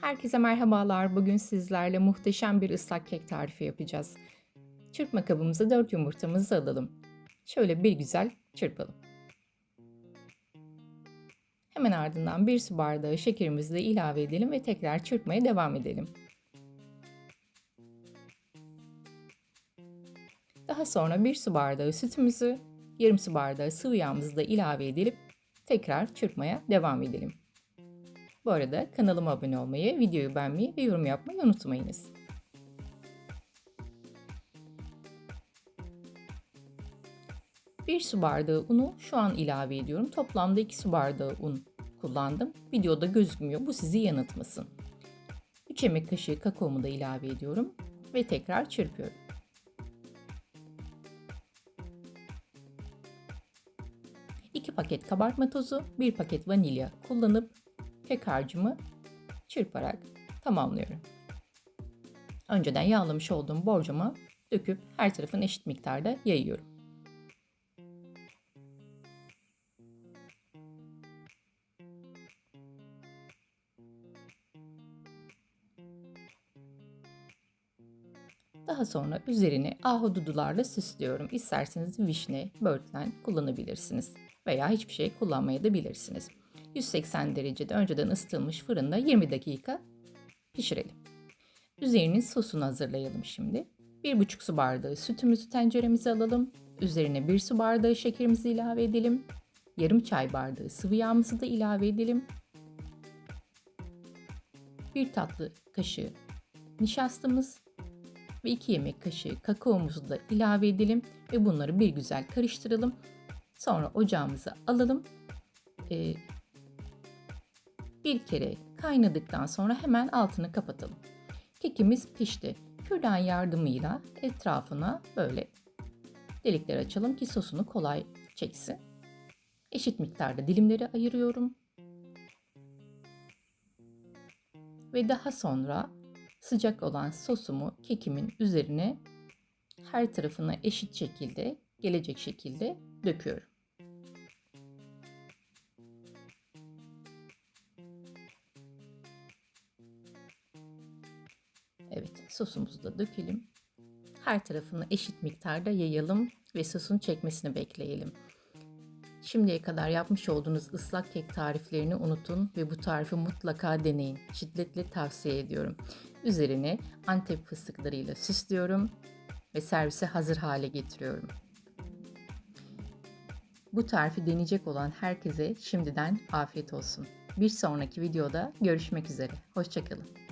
Herkese merhabalar. Bugün sizlerle muhteşem bir ıslak kek tarifi yapacağız. Çırpma kabımıza 4 yumurtamızı alalım. Şöyle bir güzel çırpalım. Hemen ardından 1 su bardağı şekerimizi de ilave edelim ve tekrar çırpmaya devam edelim. Daha sonra 1 su bardağı sütümüzü, yarım su bardağı sıvı yağımızı da ilave edip tekrar çırpmaya devam edelim. Bu arada kanalıma abone olmayı, videoyu beğenmeyi ve yorum yapmayı unutmayınız. Bir su bardağı unu şu an ilave ediyorum. Toplamda 2 su bardağı un kullandım. Videoda gözükmüyor. Bu sizi yanıltmasın. 3 yemek kaşığı kakaomu da ilave ediyorum ve tekrar çırpıyorum. Paket kabartma tozu, bir paket vanilya kullanıp kek harcımı çırparak tamamlıyorum. Önceden yağlamış olduğum borcama döküp her tarafın eşit miktarda yayıyorum. Daha sonra üzerine ahududularla süslüyorum. İsterseniz vişne, böğürtlen kullanabilirsiniz veya hiçbir şey kullanmaya da bilirsiniz. 180 derecede önceden ısıtılmış fırında 20 dakika pişirelim. Üzerinin sosunu hazırlayalım şimdi. 1,5 su bardağı sütümüzü tenceremize alalım. Üzerine 1 su bardağı şekerimizi ilave edelim. Yarım çay bardağı sıvı yağımızı da ilave edelim. 1 tatlı kaşığı nişastamız ve 2 yemek kaşığı kakaomuzu da ilave edelim ve bunları bir güzel karıştıralım. Sonra ocağımıza alalım. Ee, bir kere kaynadıktan sonra hemen altını kapatalım. Kekimiz pişti. Kürdan yardımıyla etrafına böyle delikler açalım ki sosunu kolay çeksin. Eşit miktarda dilimleri ayırıyorum. Ve daha sonra sıcak olan sosumu kekimin üzerine her tarafına eşit şekilde gelecek şekilde döküyorum. Evet, sosumuzu da dökelim. Her tarafını eşit miktarda yayalım ve sosun çekmesini bekleyelim. Şimdiye kadar yapmış olduğunuz ıslak kek tariflerini unutun ve bu tarifi mutlaka deneyin. Şiddetle tavsiye ediyorum. Üzerine antep fıstıklarıyla süslüyorum ve servise hazır hale getiriyorum. Bu tarifi deneyecek olan herkese şimdiden afiyet olsun. Bir sonraki videoda görüşmek üzere. Hoşçakalın.